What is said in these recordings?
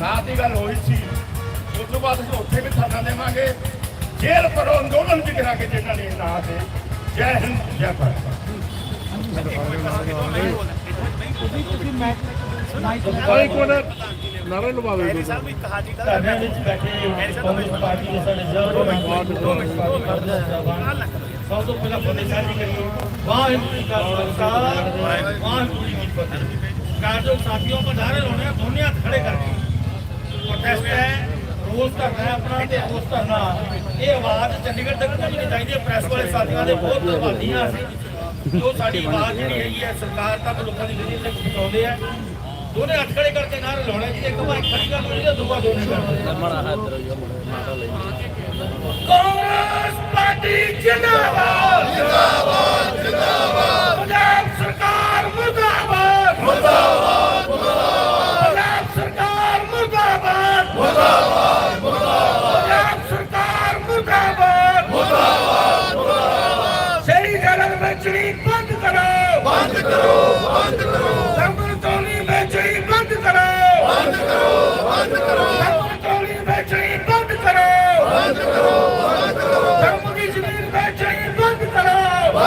ਰਾਤ ਦੀ ਗੱਲ ਹੋਈ ਸੀ। ਉਸ ਤੋਂ ਬਾਅਦ ਅਸੀਂ ਉੱਥੇ ਵੀ ਧਰਨਾ ਦੇਵਾਂਗੇ। ਜੇਲ੍ਹ ਪਰੋ ਅੰਦੋਲਨ ਵੀ ਕਰਾਂਗੇ ਜਿਹਨਾਂ ਨੇ ਨਾਂ ਤੇ ਜੈ ਹਿੰਦ ਜੈ ਭਾਰਤ। ਕੋਈ ਕੋਣ ਨਾਰਾ ਲਵਾਵੇ ਕੋਈ ਧਰਨੇ ਵਿੱਚ ਬੈਠੇ ਕਾਂਗਰਸ ਪਾਰਟੀ ਦੇ ਸਾਡੇ ਜ਼ਰੂਰ ਸਭ ਤੋਂ ਪਹਿਲਾਂ ਬੰਦੇ ਸਾਡੀ ਕਰੀਏ। ਵਾਹਿਗੁਰੂ ਜੀ ਕਾ ਖਾਲਸਾ। ਵਾਹਿਗੁਰੂ ਜੀ ਕੀ ਫਤਿਹ। ਕਾਰਜੋ ਸਾਥੀਓ ਬਧਾਰੇ ਲਾਉਣੇ ਦੋਨੇ ਹੱਥ ਖੜੇ ਕਰਕੇ। ਪ੍ਰੋਟੈਸਟ ਹੈ। ਰੋਜ਼ ਧਰਨਾ ਹੈ ਆਪਣਾ ਤੇ ਰੋਜ਼ ਧਰਨਾ। ਇਹ ਆਵਾਜ਼ ਚੰਡੀਗੜ੍ਹ ਤੱਕ ਪਹੁੰਚਣੀ ਚਾਹੀਦੀ ਹੈ ਪ੍ਰੈਸ ਵਾਲੇ ਸਾਥੀਆਂ ਦੇ ਬਹੁਤ ਧੰਨਵਾਦੀਆਂ ਅਸੀਂ। ਜੋ ਸਾਡੀ ਆਵਾਜ਼ ਜਿਹੜੀ ਹੈਗੀ ਹੈ ਸਰਕਾਰ ਤੱਕ ਲੋਕਾਂ ਦੀ ਜਿਹੜੀ ਤੱਕ ਪਹੁੰਚਾਉਂਦੇ ਆ। ਦੋਨੇ ਹੱਥ ਖੜੇ ਕਰਕੇ ਨਾਰੇ ਲਾਉਣੇ ਜੀ ਇੱਕ ਵਾਰ ਖੜੀ ਕਰ ਲਓ ਜੀ ਦੂਆ ਦੋਨੇ ਕਾਂਗਰਸ ਪਾਰਟੀ ਜਿੰਦਾਬਾਦ। ਜਿੰਦਾਬਾਦ ਜਿੰਦਾਬਾਦ। ਪੰਜਾਬ ਸਰਕਾਰ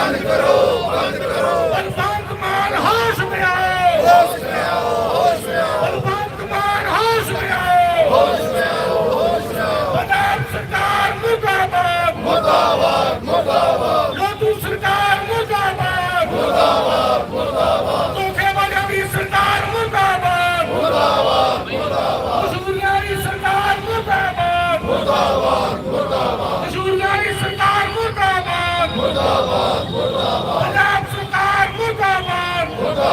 ਬੰਦ ਕਰੋ ਬੰਦ ਕਰੋ। ਭਗਵੰਤ ਮਾਨ ਹੋਸ਼ ਮੇ ਆਓ ਹੋਸ਼ ਮੇ ਆਓ ਹੋਸ਼ ਮੇ ਆਓ ਭਗਵੰਤ ਮਾਨ ਹੋਸ਼ ਮੇ ਆਓ ਹੋਸ਼ ਮੇ ਆਓ ਹੋਸ਼ ਮੇ ਆਓ ਬਨਾਮ ਸਰਕਾਰ ਮੁਕਾਬਲਾ ਮੁਕਾਬਲਾ ਮੁਕਾਬਲਾ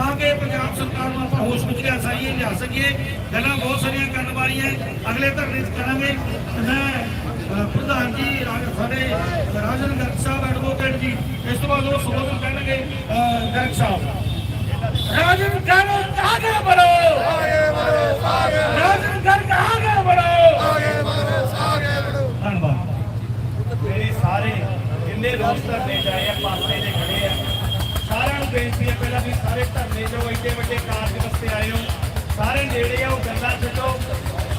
ਤਾਂ ਕਿ ਪੰਜਾਬ ਸਰਕਾਰ ਨੂੰ ਆਪਾਂ ਹੋਸ਼ ਵਿੱਚ ਲਿਆ ਸਕੀਏ ਲਿਆ ਸਕੀਏ ਗੱਲਾਂ ਬਹੁਤ ਸਾਰੀਆਂ ਕਰਨ ਵਾਲੀਆਂ ਅਗਲੇ ਧਰਨੇ 'ਚ ਕਰਾਂਗੇ। ਮੈਂ ਪ੍ਰਧਾਨ ਜੀ ਰਾਜ ਸਾਡੇ ਰਾਜਨ ਗਰਗ ਸਾਹਿਬ ਐਡਵੋਕੇਟ ਜੀ ਇਸ ਤੋਂ ਬਾਅਦ ਉਹ ਸੰਬੋਧਨ ਕਰਨਗੇ ਗਰਗ ਸਾਹਿਬ। ਰਾਜਨ ਗਰਗ ਆਗੇ ਬੜੋ! ਆਗੇ ਬੜੋ ਆਗੇ। ਰਾਜਨ ਗਰਗ ਆਗੇ ਬੜੋ! ਆਗੇ ਬੜੋ ਆਗੇ ਬੜੋ। ਧੰਨਵਾਦ। ਮੇਰੀ ਸਾਰੇ ਜਿੰਨੇ ਲੋਕ ਧਰਨੇ ਜਾਏ ਆ ਪਾਸੇ ਦੇ ਬੇਨਤੀ ਹੈ ਪਹਿਲਾਂ ਵੀ ਸਾਰੇ ਧਰਨੇ ਜੋ ਐਡੇ ਵੱਡੇ ਕਾਰਜ ਵਾਸਤੇ ਆਏ ਹੋ ਸਾਰੇ ਨੇੜੇ ਆਓ ਗੱਲਾਂ ਛੱਡੋ।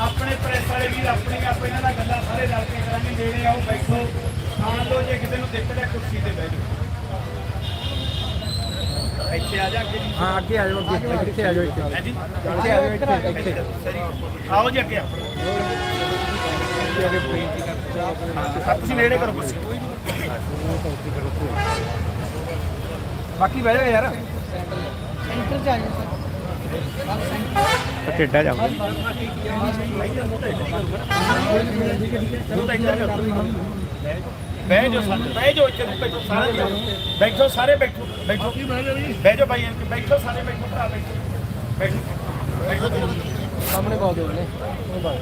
ਆਪਣੇ ਪ੍ਰੈਸ ਵਾਲੇ ਵੀ ਆਪਣੀ ਆਪਣੀ ਇਹਨਾਂ ਨਾਲ ਗੱਲਾਂ ਸਾਰੇ ਰਲ ਕੇ ਕਰਾਂਗੇ ਨੇੜੇ ਆਓ ਬੈਠੋ। ਖਾਣ ਲੋ ਜੇ ਕਿਸੇ ਨੂੰ ਦਿੱਕਤ ਹੈ ਕੁਰਸੀ ਤੇ ਬਹਿ ਜਾਓ। ਇੱਥੇ ਆ ਜਾ ਅੱਗੇ। ਹਾਂ ਅੱਗੇ ਆ ਜਾਓ ਅੱਗੇ ਇੱਥੇ ਆ ਜਾਓ ਇੱਥੇ। ਹੈ ਜੀ? ਇੱਥੇ ਆ ਜਾਓ ਇੱਥੇ ਆਓ ਜੀ ਅੱਗੇ। ਆਓ। ਤੁਸੀਂ ਨੇੜੇ ਕਰੋ ਕੁਰਸੀ। ਬਾਕੀ ਬਹਿ ਜਾਓ ਯਾਰ। ਟੇਡਾ ਜਾ। ਬਹਿ ਜਾਓ ਸਾਰੇ ਬਹਿ ਜਾਓ ਇੱਥੇ ਬੈਠੋ ਸਾਰੇ ਜਾਓ। ਬੈਠੋ ਸਾਰੇ ਬੈਠੋ ਬੈਠੋ। ਬਹਿ ਜਾਓ ਭਾਈ ਇੱਥੇ ਬੈਠੋ ਸਾਰੇ ਬੈਠੋ ਭਰਾ ਬੈਠੋ। ਬੈਠੋ। ਸਾਹਮਣੇ ਬਹੁਤ ਦੋ ਨੇ।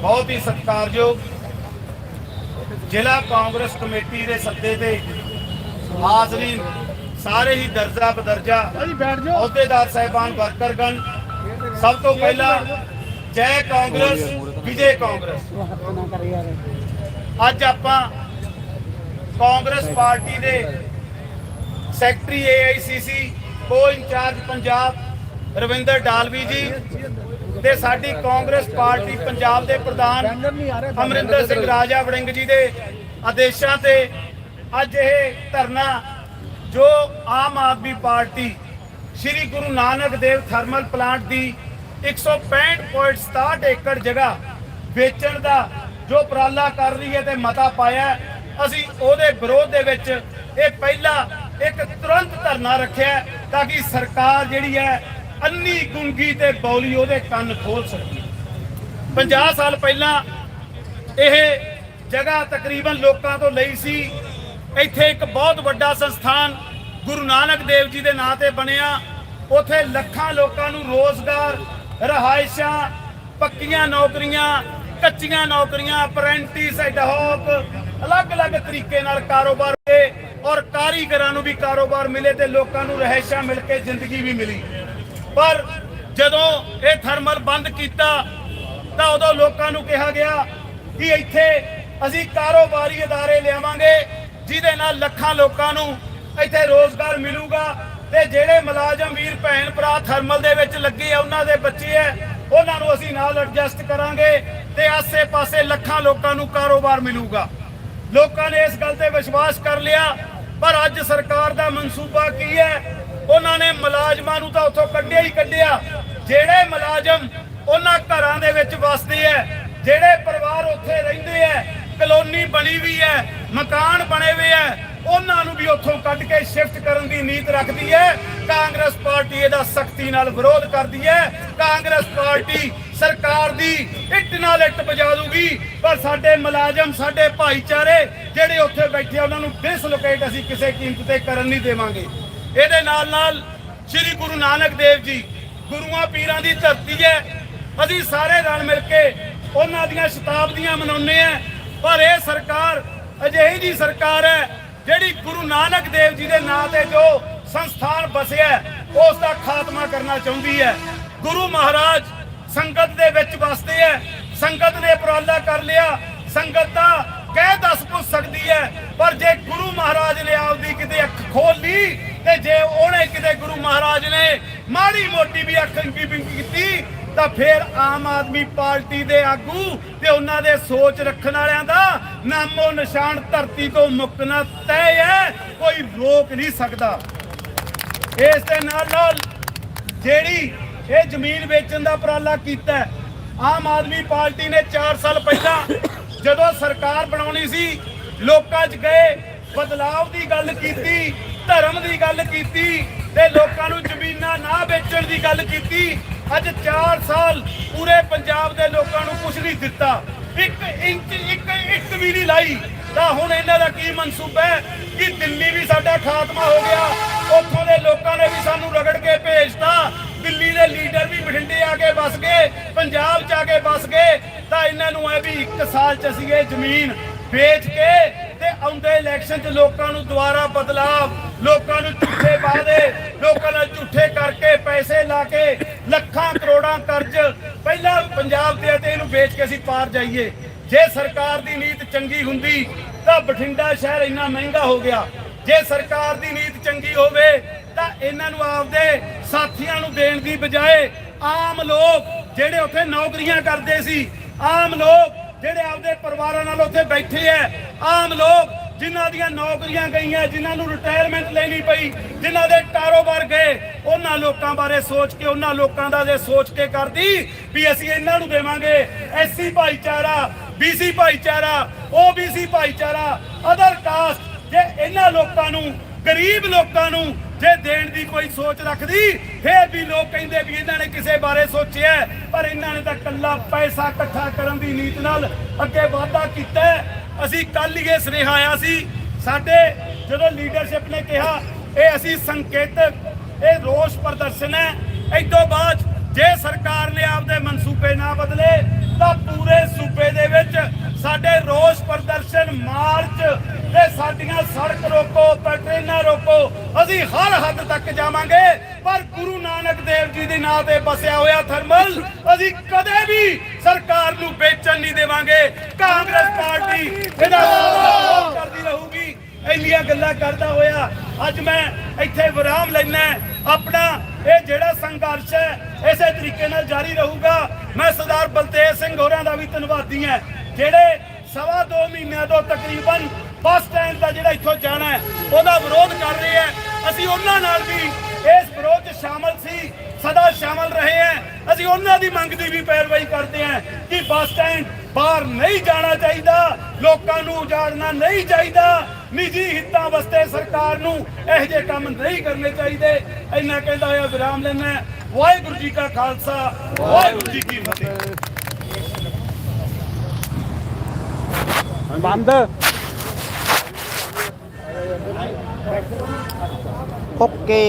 ਬਹੁਤ ਹੀ ਸਤਿਕਾਰਯੋਗ ਜ਼ਿਲ੍ਹਾ ਕਾਂਗਰਸ ਕਮੇਟੀ ਦੇ ਸੱਦੇ ਤੇ ਹਾਜ਼ਰੀਨ ਸਾਰੇ ਹੀ ਦਰਜਾ ਬਦਰਜਾ ਅਹੁਦੇਦਾਰ ਸਾਹਿਬਾਨ ਵਰਕਰਗਣ। ਸਭ ਤੋਂ ਪਹਿਲਾਂ ਜੈ ਕਾਂਗਰਸ ਵਿਜੇ ਕਾਂਗਰਸ। ਅੱਜ ਆਪਾਂ ਕਾਂਗਰਸ ਪਾਰਟੀ ਦੇ secretary AICC co incharge Punjab Ravinder Dalvi ji ਤੇ ਸਾਡੀ ਕਾਂਗਰਸ ਪਾਰਟੀ ਪੰਜਾਬ ਦੇ ਪ੍ਰਧਾਨ ਅਮਰਿੰਦਰ ਸਿੰਘ ਰਾਜਾ ਵੜਿੰਗ ਜੀ ਦੇ ਆਦੇਸ਼ਾਂ ਤੇ ਅੱਜ ਇਹ ਧਰਨਾ ਜੋ Aam Aadmi party Shri Guru Nanak Dev thermal plant ਦੀ 165.67 ਏਕੜ ਜਗ੍ਹਾ ਵੇਚਣ ਦਾ ਜੋ ਉਪਰਾਲਾ ਕਰ ਰਹੀ ਹੈ ਤੇ ਮਤਾ ਪਾਇਆ ਅਸੀਂ ਉਹਦੇ ਵਿਰੋਧ ਦੇ ਵਿੱਚ ਇਹ ਪਹਿਲਾ ਇੱਕ ਤੁਰੰਤ ਧਰਨਾ ਰੱਖਿਆ ਤਾਂ ਕਿ ਸਰਕਾਰ ਜਿਹੜੀ ਹੈ ਅੰਨੀ ਗੁੰਗੀ ਤੇ ਬੌਲੀ ਉਹਦੇ ਕੰਨ ਖੋਲ ਸਕੇ। 50 ਸਾਲ ਪਹਿਲਾਂ ਇਹ ਜਗ੍ਹਾ ਤਕਰੀਬਨ ਲੋਕਾਂ ਤੋਂ ਲਈ ਸੀ। ਇੱਥੇ ਇੱਕ ਬਹੁਤ ਵੱਡਾ ਸੰਸਥਾਨ ਗੁਰੂ ਨਾਨਕ ਦੇਵ ਜੀ ਦੇ ਨਾਂ ਤੇ ਬਣਿਆ। ਉਥੇ ਲੱਖਾਂ ਲੋਕਾਂ ਨੂੰ ਰੋਜ਼ਗਾਰ, ਰਹਾਇਸ਼ਾਂ, ਪੱਕੀਆਂ ਨੌਕਰੀਆਂ, ਕੱਚੀਆਂ ਨੌਕਰੀਆਂ ਅਪ੍ਰੈਂਟਿਸ ਐਡਹੌਕ ਅਲੱਗ-ਅਲੱਗ ਤਰੀਕੇ ਨਾਲ ਕਾਰੋਬਾਰ ਕੇ ਔਰ ਕਾਰੀਗਰਾਂ ਨੂੰ ਵੀ ਕਾਰੋਬਾਰ ਮਿਲੇ ਤੇ ਲੋਕਾਂ ਨੂੰ ਰਹਿਸ਼ਾਂ ਮਿਲ ਕੇ ਜ਼ਿੰਦਗੀ ਵੀ ਮਿਲੀ। ਪਰ ਜਦੋਂ ਇਹ ਥਰਮਲ ਬੰਦ ਕੀਤਾ, ਤਾਂ ਉਦੋਂ ਲੋਕਾਂ ਨੂੰ ਕਿਹਾ ਗਿਆ ਕਿ ਇੱਥੇ ਅਸੀਂ ਕਾਰੋਬਾਰੀ ਅਦਾਰੇ ਲਿਆਵਾਂਗੇ। ਜਿਹਦੇ ਨਾਲ ਲੱਖਾਂ ਲੋਕਾਂ ਨੂੰ ਇੱਥੇ ਰੋਜ਼ਗਾਰ ਮਿਲੂਗਾ ਤੇ ਜਿਹੜੇ ਮੁਲਾਜ਼ਮ ਵੀਰ, ਭੈਣ ਭਰਾ ਥਰਮਲ ਦੇ ਵਿੱਚ ਲੱਗੇ ਆ, ਉਹਨਾਂ ਦੇ ਬੱਚੇ ਐ ਉਹਨਾਂ ਨੂੰ ਅਸੀਂ ਨਾਲ ਐਡਜਸਟ ਕਰਾਂਗੇ ਤੇ ਆਸੇ-ਪਾਸੇ ਲੱਖਾਂ ਲੋਕਾਂ ਨੂੰ ਕਾਰੋਬਾਰ ਮਿਲੂਗਾ। ਲੋਕਾਂ ਨੇ ਇਸ ਗੱਲ ਤੇ ਵਿਸ਼ਵਾਸ ਕਰ ਲਿਆ, ਪਰ ਅੱਜ ਸਰਕਾਰ ਦਾ ਮਨਸੂਬਾ ਕੀ ਹੈ? ਉਹਨਾਂ ਨੇ ਮੁਲਾਜ਼ਮਾਂ ਨੂੰ ਤਾਂ ਉੱਥੋਂ ਕੱਢਿਆ ਹੀ ਕੱਢਿਆ। ਜਿਹੜੇ ਮੁਲਾਜ਼ਮ ਉਹਨਾਂ ਘਰਾਂ ਦੇ ਵਿੱਚ ਵਸਦੇ ਐ ਜਿਹੜੇ ਪਰਿਵਾਰ ਉੱਥੇ ਰਹਿੰਦੇ ਐ ਕਲੋਨੀ ਬਣੀ ਵੀ ਹੈ ਮਕਾਨ ਬਣੇ ਹੋਏ ਐ ਉਹਨਾਂ ਨੂੰ ਵੀ ਉੱਥੋਂ ਕੱਢ ਕੇ ਸ਼ਿਫਟ ਕਰਨ ਦੀ ਨੀਤ ਰੱਖਦੀ ਹੈ। ਕਾਂਗਰਸ ਪਾਰਟੀ ਇਹਦਾ ਸਖਤੀ ਨਾਲ ਵਿਰੋਧ ਕਰਦੀ ਹੈ। ਕਾਂਗਰਸ ਪਾਰਟੀ ਸਰਕਾਰ ਦੀ ਇੱਟ ਨਾਲ ਇੱਟ ਵਜਾ ਦੂਗੀ ਪਰ ਸਾਡੇ ਮੁਲਾਜ਼ਮ ਸਾਡੇ ਭਾਈਚਾਰੇ ਜਿਹੜੇ ਉੱਥੇ ਬੈਠੇ ਆ, ਉਹਨਾਂ ਨੂੰ ਡਿਸਲੋਕੇਟ ਅਸੀਂ ਕਿਸੇ ਕੀਮਤ ਤੇ ਕਰਨ ਨਹੀਂ ਦੇਵਾਂਗੇ। ਇਹਦੇ ਨਾਲ ਨਾਲ ਸ੍ਰੀ ਗੁਰੂ ਨਾਨਕ ਦੇਵ ਜੀ ਗੁਰੂਆਂ ਪੀਰਾਂ ਦੀ ਧਰਤੀ ਹੈ। ਅਸੀਂ ਸਾਰੇ ਰਲ ਮਿਲ ਕੇ ਉਹਨਾਂ ਦੀਆਂ ਸ਼ਤਾਬਦੀਆਂ ਮਨਾਉਂਦੇ ਆ ਪਰ ਇਹ ਸਰਕਾਰ ਅਜਿਹੀ ਜੀ ਸਰਕਾਰ ਹੈ ਜਿਹੜੀ ਗੁਰੂ ਨਾਨਕ ਦੇਵ ਜੀ ਦੇ ਨਾਂ ਤੇ ਜੋ ਸੰਸਥਾਨ ਬਸਿਆ ਉਸ ਦਾ ਖਾਤਮਾ ਕਰਨਾ ਚਾਹੁੰਦੀ ਹੈ। ਗੁਰੂ ਮਹਾਰਾਜ ਸੰਗਤ ਦੇ ਵਿੱਚ ਵਸਦੇ ਹੈ, ਸੰਗਤ ਨੇ ਉਪਰਾਲਾ ਕਰ ਲਿਆ, ਸੰਗਤ ਦਾ ਕਹਿ ਦੱਸ ਪੁੱਛ ਸਕਦੀ ਹੈ, ਪਰ ਜੇ ਗੁਰੂ ਮਹਾਰਾਜ ਨੇ ਆਪਦੀ ਕਿਤੇ ਅੱਖ ਖੋਲ ਲਈ, ਤੇ ਜੇ ਉਹਨੇ ਕਿਤੇ ਗੁਰੂ ਮਹਾਰਾਜ ਨੇ ਮਾੜੀ ਮੋਟੀ ਵੀ ਅੱਖ ਇੰਗੀ ਬਿੰਗੀ ਕੀਤੀ ਤਾਂ ਫਿਰ ਆਮ ਆਦਮੀ ਪਾਰਟੀ ਦੇ ਆਗੂ ਤੇ ਉਹਨਾਂ ਦੇ ਸੋਚ ਰੱਖਣ ਵਾਲਿਆਂ ਦਾ ਨਾਮੋ ਨਿਸ਼ਾਨ ਧਰਤੀ ਤੋਂ ਮੁੱਕਣਾ ਤੈਅ ਹੈ, ਕੋਈ ਰੋਕ ਨਹੀਂ ਸਕਦਾ। ਇਸ ਦੇ ਨਾਲ ਨਾਲ ਜਿਹੜੀ ਇਹ ਜ਼ਮੀਨ ਵੇਚਣ ਦਾ ਉਪਰਾਲਾ ਕੀਤਾ ਆਮ ਆਦਮੀ ਪਾਰਟੀ ਨੇ 4 ਸਾਲ ਪਹਿਲਾਂ ਜਦੋਂ ਸਰਕਾਰ ਬਣਾਉਣੀ ਸੀ, ਲੋਕਾਂ 'ਚ ਗਏ, ਬਦਲਾਵ ਦੀ ਗੱਲ ਕੀਤੀ, ਧਰਮ ਦੀ ਗੱਲ ਕੀਤੀ ਤੇ ਲੋਕਾਂ ਨੂੰ ਜ਼ਮੀਨਾਂ ਨਾ ਵੇਚਣ ਦੀ ਗੱਲ ਕੀਤੀ ਅੱਜ 4 ਸਾਲ ਪੂਰੇ ਪੰਜਾਬ ਦੇ ਲੋਕਾਂ ਨੂੰ ਕੁਝ ਨਹੀਂ ਦਿੱਤਾ। ਇੱਕ ਇੰਚ, ਇੱਕ ਇੱਟ ਵੀ ਨਹੀਂ ਲਾਈ। ਤਾਂ ਹੁਣ ਇਹਨਾਂ ਦਾ ਕੀ ਮਨਸੂਬਾ ਹੈ ਕਿ ਦਿੱਲੀ ਵੀ ਸਾਡਾ ਖਾਤਮਾ ਹੋ ਗਿਆ। ਉੱਥੋਂ ਦੇ ਲੋਕਾਂ ਨੇ ਵੀ ਸਾਨੂੰ ਰਗੜ ਕੇ ਭੇਜਤਾ। ਦਿੱਲੀ ਦੇ ਲੀਡਰ ਵੀ ਬਠਿੰਡੇ ਆ ਕੇ ਵਸ ਗਏ, ਪੰਜਾਬ ਚ ਆ ਕੇ ਵਸ ਗਏ। ਤਾਂ ਇਹਨਾਂ ਨੂੰ ਐ ਵੀ ਇੱਕ ਸਾਲ ਚ ਅਸੀਂ ਇਹ ਜ਼ਮੀਨ ਵੇਚ ਕੇ ਤੇ ਆਉਂਦੇ ਇਲੈਕਸ਼ਨ 'ਚ ਲੋਕਾਂ ਨੂੰ ਦੁਬਾਰਾ ਬਦਲਾਵ, ਲੋਕਾਂ ਨੂੰ ਝੂਠੇ ਵਾਅਦੇ, ਲੋਕਾਂ ਨਾਲ ਝੂਠੇ ਕਰਕੇ ਪੈਸੇ ਲਾ ਕੇ ਲੱਖਾਂ ਕਰੋੜਾਂ ਕਰਜ਼ ਪਹਿਲਾਂ ਪੰਜਾਬ ਦੇ ਤੇ ਇਹਨੂੰ ਵੇਚ ਕੇ ਅਸੀਂ ਪਾਰ ਜਾਈਏ। ਜੇ ਸਰਕਾਰ ਦੀ ਨੀਤ ਚੰਗੀ ਹੁੰਦੀ ਤਾਂ ਬਠਿੰਡਾ ਸ਼ਹਿਰ ਇੰਨਾ ਮਹਿੰਗਾ ਹੋ ਗਿਆ। ਜੇ ਸਰਕਾਰ ਦੀ ਨੀਤ ਚੰਗੀ ਹੋਵੇ ਤਾਂ ਇਹਨਾਂ ਨੂੰ ਆਪਦੇ ਸਾਥੀਆਂ ਨੂੰ ਦੇਣ ਦੀ ਬਜਾਏ ਆਮ ਲੋਕ ਜਿਹੜੇ ਉੱਥੇ ਨੌਕਰੀਆਂ ਕਰਦੇ ਸੀ, ਆਮ ਲੋਕ ਜਿਹੜੇ ਆਪਦੇ ਪਰਿਵਾਰਾਂ ਨਾਲ ਉੱਥੇ ਬੈਠੇ ਐ, ਆਮ ਲੋਕ ਜਿਨ੍ਹਾਂ ਦੀਆਂ ਨੌਕਰੀਆਂ ਗਈਆਂ, ਜਿਨ੍ਹਾਂ ਨੂੰ ਰਿਟਾਇਰਮੈਂਟ ਲੈਣੀ ਪਈ, ਜਿਨ੍ਹਾਂ ਦੇ ਕਾਰੋਬਾਰ ਗਏ ਉਹਨਾਂ ਲੋਕਾਂ ਬਾਰੇ ਸੋਚ ਕੇ, ਉਹਨਾਂ ਲੋਕਾਂ ਦਾ ਜੇ ਸੋਚ ਕੇ ਕਰਦੀ ਵੀ ਅਸੀਂ ਇਹਨਾਂ ਨੂੰ ਦੇਵਾਂਗੇ ਐਸਸੀ ਭਾਈਚਾਰਾ, ਬੀਸੀ ਭਾਈਚਾਰਾ, ਓਬੀਸੀ ਭਾਈਚਾਰਾ ਅਦਰ ਕਾਸਟ ਜੇ ਇਹਨਾਂ ਲੋਕਾਂ ਨੂੰ, ਗਰੀਬ ਲੋਕਾਂ ਨੂੰ ਜੇ ਦੇਣ ਦੀ ਕੋਈ ਸੋਚ ਰੱਖਦੀ, ਫੇਰ ਵੀ ਲੋਕ ਕਹਿੰਦੇ ਵੀ ਇਹਨਾਂ ਨੇ ਕਿਸੇ ਬਾਰੇ ਸੋਚਿਆ ਪਰ ਇਹਨਾਂ ਨੇ ਤਾਂ ਕੱਲਾ ਪੈਸਾ ਇਕੱਠਾ ਕਰਨ ਦੀ ਨੀਤ ਨਾਲ ਅੱਗੇ ਵਾਅਦਾ ਕੀਤਾ ਅਸੀਂ ਕੱਲ ਹੀ ਇਹ ਸੁਨੇਹਾ ਆਇਆ ਸੀ, ਸਾਡੇ ਜਦੋਂ ਲੀਡਰਸ਼ਿਪ ਨੇ ਕਿਹਾ, ਇਹ ਅਸੀਂ ਸੰਕੇਤਕ ਇਹ ਰੋਸ ਪ੍ਰਦਰਸ਼ਨ ਹੈ। ਇਸ ਤੋਂ ਬਾਅਦ ਜੇ ਸਰਕਾਰ ਨੇ ਆਪਦੇ ਮਨਸੂਬੇ ਨਾ ਬਦਲੇ, ਤਾਂ ਪੂਰੇ ਸੂਬੇ ਦੇ ਵਿੱਚ ਸਾਡੇ ਰੋਸ ਪ੍ਰਦਰਸ਼ਨ ਮਾਰਚ ਤੇ ਸਾਡੀਆਂ ਸੜਕ ਰੋਕੋ, ਤੇ ਟ੍ਰੇਨਾਂ ਰੋਕੋ, ਅਸੀਂ ਹਰ ਹੱਦ ਤੱਕ ਜਾਵਾਂਗੇ। ਪਰ ਗੁਰੂ ਨਾਨਕ ਦੇਵ ਜੀ ਦੇ ਨਾਂ ਤੇ ਬਸਿਆ ਹੋਇਆ ਥਰਮਲ, ਅਸੀਂ ਕਦੇ ਵੀ ਸਰਕਾਰ ਨੂੰ ਵੇਚਣ ਨਹੀਂ ਦੇਵਾਂਗੇ। ਕਾਂਗਰਸ ਪਾਰਟੀ ਇਹਦਾ ਇੰਨੀਆਂ ਗੱਲਾਂ ਕਰਦਾ ਹੋਇਆ, ਅੱਜ ਮੈਂ ਇੱਥੇ ਵਿਰਾਮ ਲੈਣਾ ਆਪਣਾ ਇਹ ਜਿਹੜਾ ਸੰਘਰਸ਼ ਹੈ, ਇਸੇ ਤਰੀਕੇ ਨਾਲ ਜਾਰੀ ਰਹੂਗਾ। ਮੈਂ ਸਰਦਾਰ ਬਲਤੇਜ ਸਿੰਘ ਹੋਰਾਂ ਦਾ ਵੀ ਧੰਨਵਾਦੀ ਹਾਂ, ਜਿਹੜੇ ਸਵਾ ਦੋ ਮਹੀਨਿਆਂ ਤੋਂ ਤਕਰੀਬਨ ਬੱਸ ਸਟੈਂਡ ਦਾ ਜਿਹੜਾ ਇੱਥੋਂ ਜਾਣਾ ਹੈ, ਉਹਦਾ ਵਿਰੋਧ ਕਰ ਰਹੇ ਹੈ। ਅਸੀਂ ਉਹਨਾਂ ਨਾਲ ਵੀ ਇਸ ਵਿਰੋਧ 'ਚ ਸ਼ਾਮਲ ਸੀ, ਸਦਾ ਸ਼ਾਮਲ ਰਹੇ ਹਾਂ। ਅਸੀਂ ਉਹਨਾਂ ਦੀ ਮੰਗ ਦੀ ਵੀ ਪੈਰਵਾਈ ਕਰਦੇ ਹਾਂ ਕਿ ਬੱਸ ਸਟੈਂਡ ਬਾਹਰ ਨਹੀਂ ਜਾਣਾ ਚਾਹੀਦਾ, ਲੋਕਾਂ ਨੂੰ ਉਜਾੜਨਾ ਨਹੀਂ ਚਾਹੀਦਾ। ਨਿੱਜੀ ਹਿੱਤਾਂ ਵਾਸਤੇ ਸਰਕਾਰ ਨੂੰ ਇਹੋ ਜਿਹੇ ਕੰਮ ਨਹੀਂ ਕਰਨੇ ਚਾਹੀਦੇ। ਇੰਨਾ ਕਹਿੰਦਾ ਹੋਇਆ ਵਿਰਾਮ ਲੈਣਾ ਵਾਹਿਗੁਰੂ ਜੀ ਕਾ ਖਾਲਸਾ, ਵਾਹਿਗੁਰੂ ਜੀ ਕੀ ਫਤਿਹ। ਬੰਦ। ਓਕੇ।